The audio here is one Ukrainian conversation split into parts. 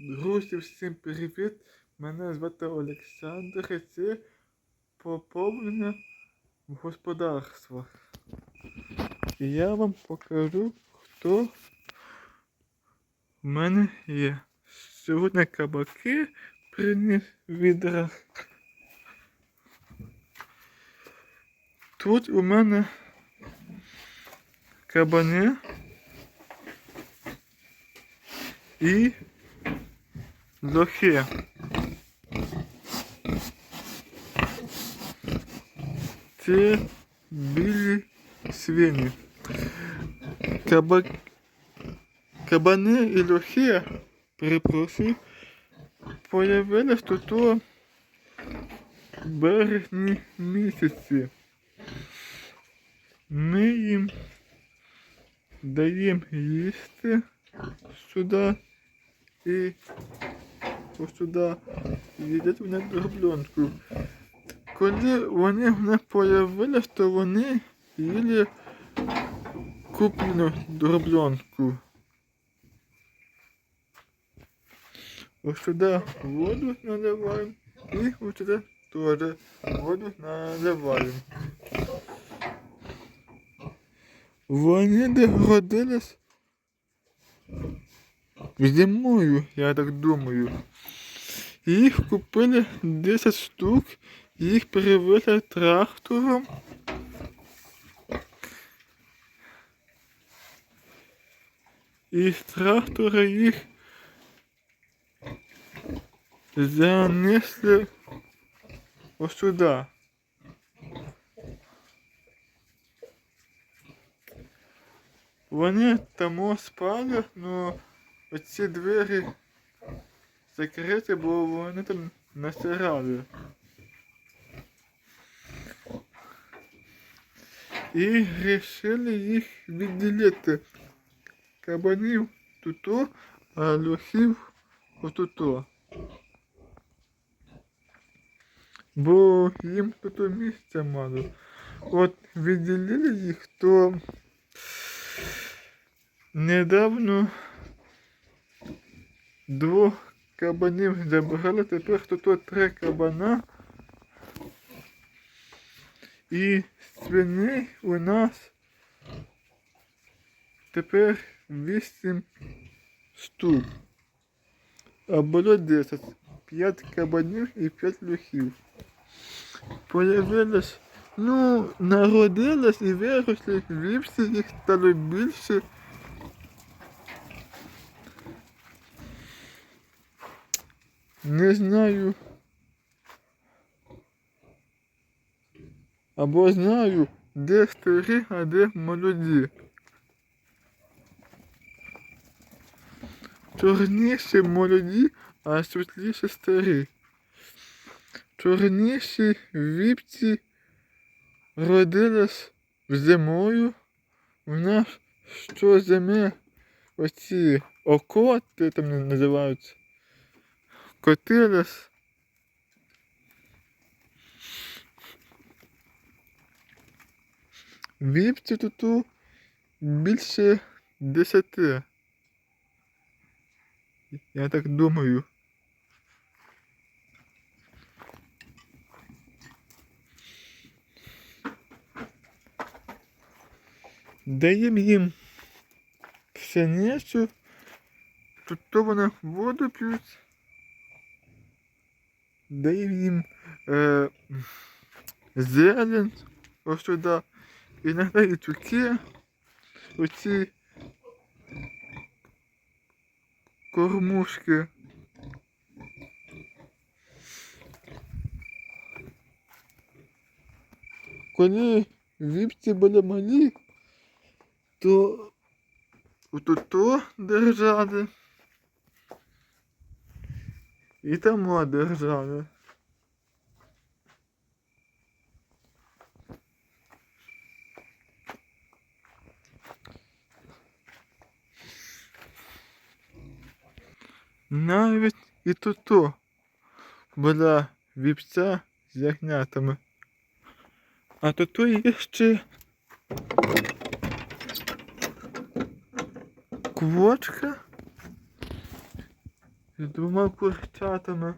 Друзі, всім привіт! Мене звати Олександр і це поповнення в господарствах. І я вам покажу, хто в мене є. Сьогодні кабаки приніс в відрах. Тут у мене кабани і лохи. Це білі свині. Каба... Кабани і лохи, перепрошую, появились тут у березні місяці. Ми їм даємо їсти сюди і ось сюди їдять вони дробленку. Коли вони мене появились, то вони їли куплену дробленку. Ось сюди воду наливаємо і ось сюди теж воду наливаємо. Вони де родились зимою, я так думаю. Їх купили 10 штук, їх перевезли трактором. І з трактора їх занесли ось сюди. Вони тому спали, ну оці двері закриті, бо вони там насирали. І вирішили їх відділити. Кабанів туто, а лохів отуто. Бо їм тут місця мало. От відділили їх, то недавно двох кабанів забрали, тепер тут три кабана. І свиней у нас тепер 8 штук. А було 10. 5 кабанів і 5 лохів. Появилось, ну, народилось і виросли вівці, їх стало більше. Не знаю. Або знаю, де старі, а де молоді. Чорніші молоді, а світліші старі. Чорніші вівці родились зимою. У нас щозими оці окоти там називаються. Котились. Вівці тут більше десяти. Я так думаю. Даємо їм пшеницю, тут то вони воду п'ють. Даємо їм е, зелень ось сюди. Іногда і тюки, оці кормушки. Коли вівці були малі, то то держали. І там держали. Навіть і тут була вівця з ягнятами. А то є ще квочка з двома курчатами.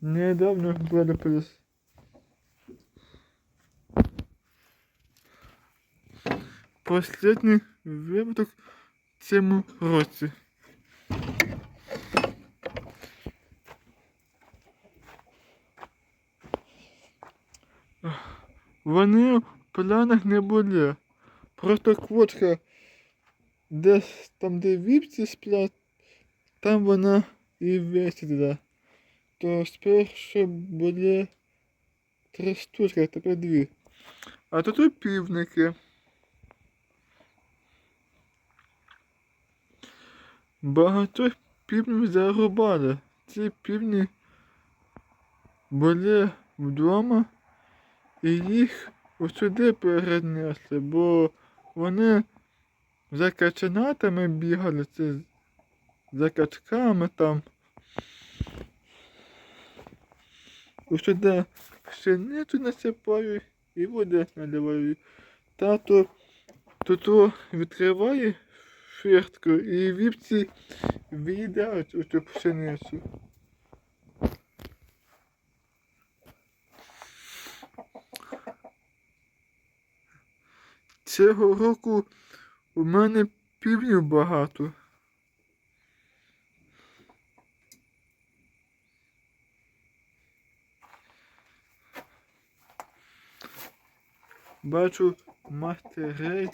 Недавно вилупились. Последній випадок в цьому році. Вони в планах не були. Просто квочка десь там, де вівці сплять, там вона і висіла. То спершу були три штучки, тепер дві. А тут півники. Багатьох півнів зарубали. Ці півні були вдома і їх сюди перенесли, бо вони за качанатами бігали, це за качками там. Сюди пшеницю насипаю і води наливаю. Тато тут відкриває фіртку і вівці виїдають оцю пшеницю. Цього року у мене півнів багато. Бачу мастерей.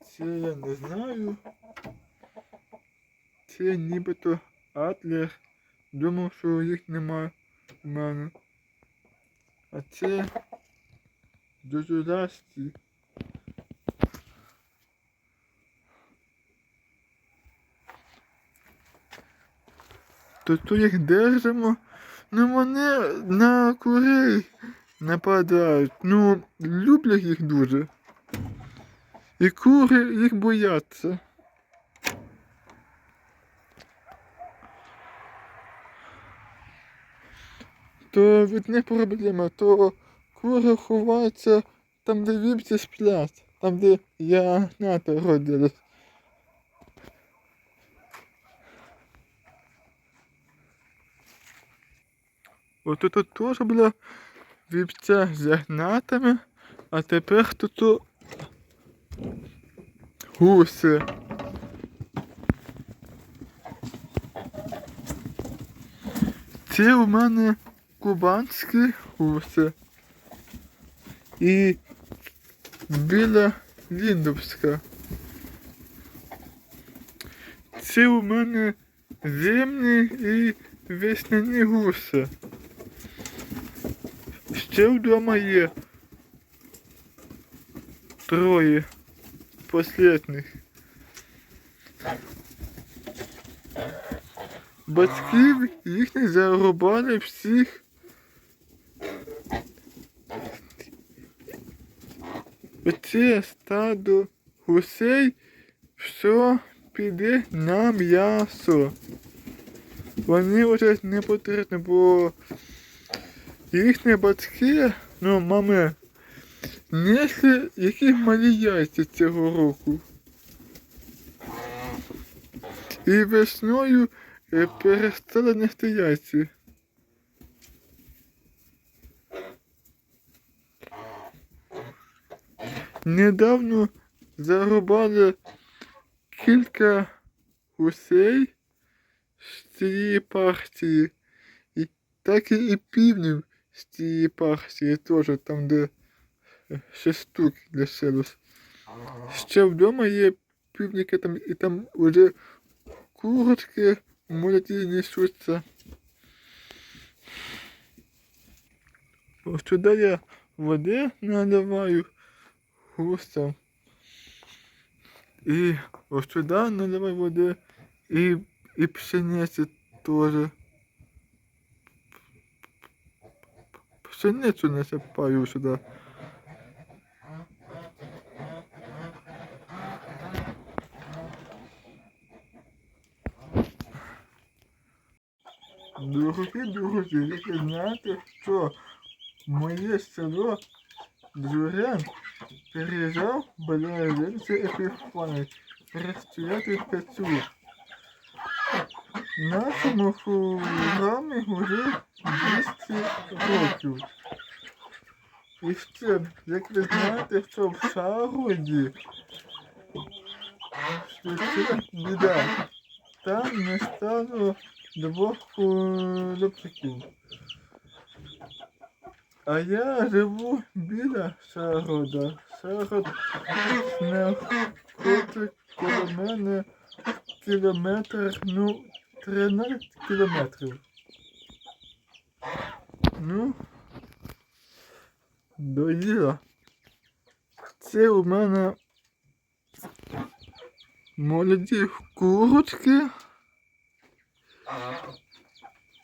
Це я не знаю. Це нібито Атлер. Думав, що їх нема в мене. А це Дозулясті. То то їх держимо. Ну вони на курей нападають. Ну, люблять їх дуже. І кури їх бояться. То від них проблема, то кури ховаються там, де вівці сплять, там, де ягнята родились. Ото тут теж була вівця з ягнятами, а тепер тут гуси. Це у мене кубанські гуси. І біла ліндовська. Це у мене зимні і весняні гуси. Ще вдома є троє последних. Батьків їхніх зарубали всіх. Оце стадо гусей все піде на м'ясо. Вони вже не потрібні, бо їхні батьки, ну мами, несли які малі яйця цього року. І весною е, перестали нести яйця. Недавно зарубали кілька гусей з цієї партії. І так і півнів з цієї партії теж там, де е, шість штук лишилось. Ще вдома є півники там і там вже курочки молоді несуться. Ось туди я води наливаю гусям. І ось туди наливаю води і, і пшениці теж. Пшеницю насипаю сюди. Друзі, як ви знаєте, що моє село Джурян переїжджав Ленці Епіфани, розстріляти Пецю. Нашому програмі вже 200 років. І ще, як ви знаєте, що в Шагоді, що біда. Там не стало двох хлопчиків. А я живу біля Шагода. Шагод знаходиться коло мене кілометр, ну, 13 кілометрів. Ну, доїла. Це у мене молоді курочки.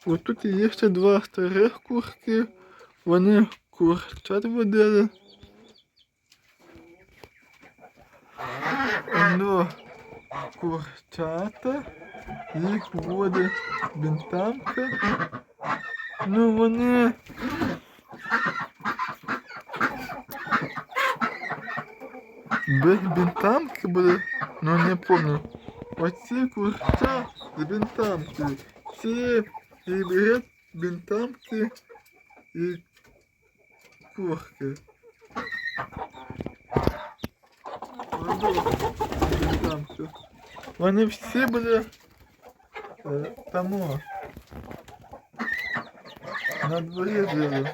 Ось тут є ще два старих курки. Вони курчат водили. Ну, курчата, їх водить бінтамка. Ну вони. Без бінтамки були, ну не помню. Оці курча з бінтамки. Ці і берет бінтамки і курки. Ось бінтамки. Вони всі були е, тому. На дворі жили.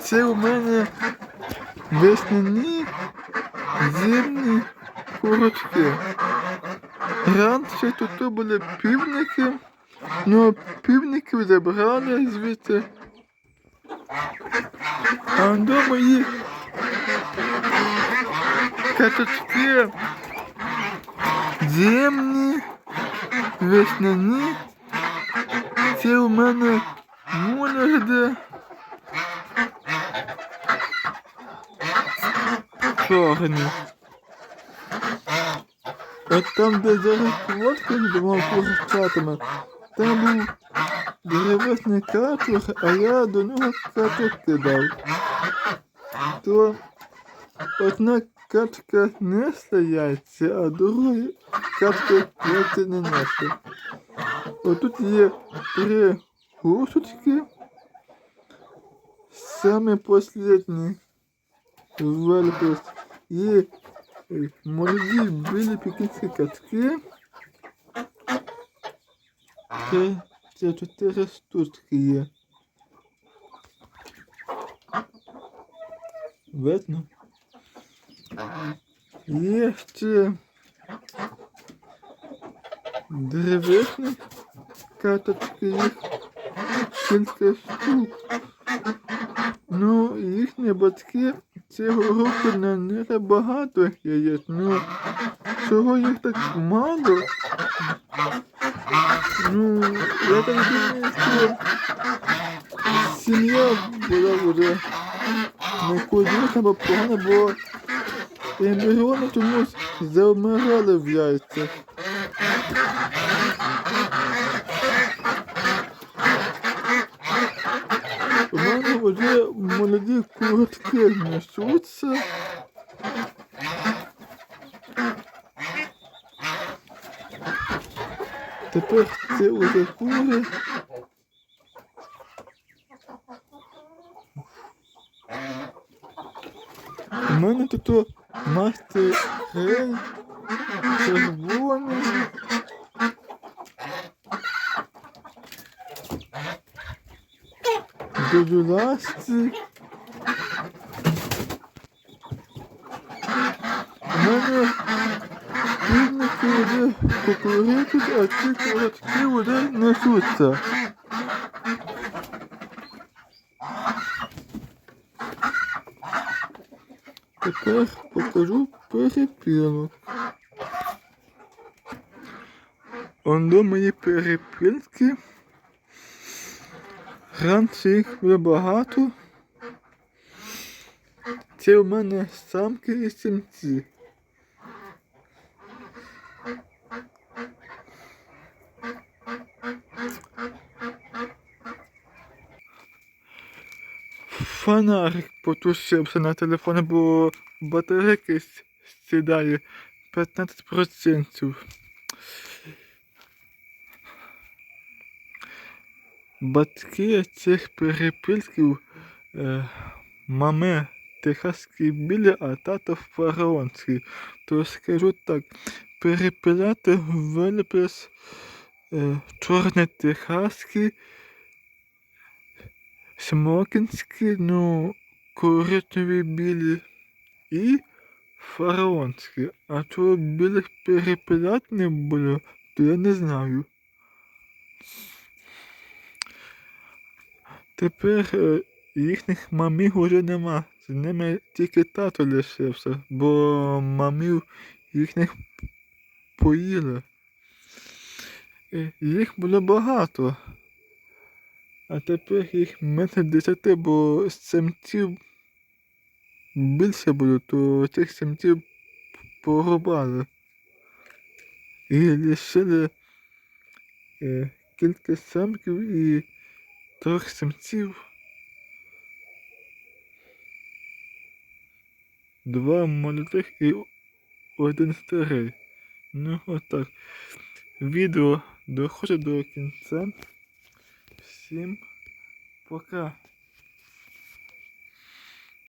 Це у мене весняні зимні курочки. Раніше тут були півники, ну півників забрали звідси. А до мої каточки зимні, весняні. Це у мене мулярди. Чорні. От там, де зараз лодка думав курчатами, там був деревесний качур, а я до нього каток кидав. То одна качка несла яйця, а другої качка яйця не несла. Отут є три гусочки. Саме последні вилпис. Є е, молоді білі пекінські качки. Це, це чотири штучки є. Видно? Є ще деревесні каточки штук. Ну, їхні батьки цього року нанили багато яєць. Ну, чого їх так мало? Ну, я так думаю, що сім'я була вже не кудись або погана, бо ембріони чомусь завмирали в яйцях. У мене вже молоді куртки несуться. Тепер це уже кури. У мене тут масти грей, червоний. Додуласці. У мене півники вже кукурикуть, а ці курочки вже несуться. Тепер покажу перепінок. Ондо мої перепінки. Ранці їх було багато. Це у мене самки і самці. Фонарик потушився на телефоні, бо батарейки сідає. 15%. Батьки цих перепілків е, маме техаський білі, а тато фараонський. То скажу так, перепіляти виліпис е, чорний техаський, смокінський, ну, коричневі білі і фараонські. А чого білих перепілят не було, то я не знаю. Тепер е, їхніх мамів уже нема. З ними тільки тато лишився, бо мамів їхніх поїли. Е, Їх було багато. А тепер їх менше десяти, бо самців більше було, то цих самців порубали. І лишили е, кілька самків і трьох самців. Два молодих і один старий. Ну, отак. Відео доходить до кінця. Всім пока.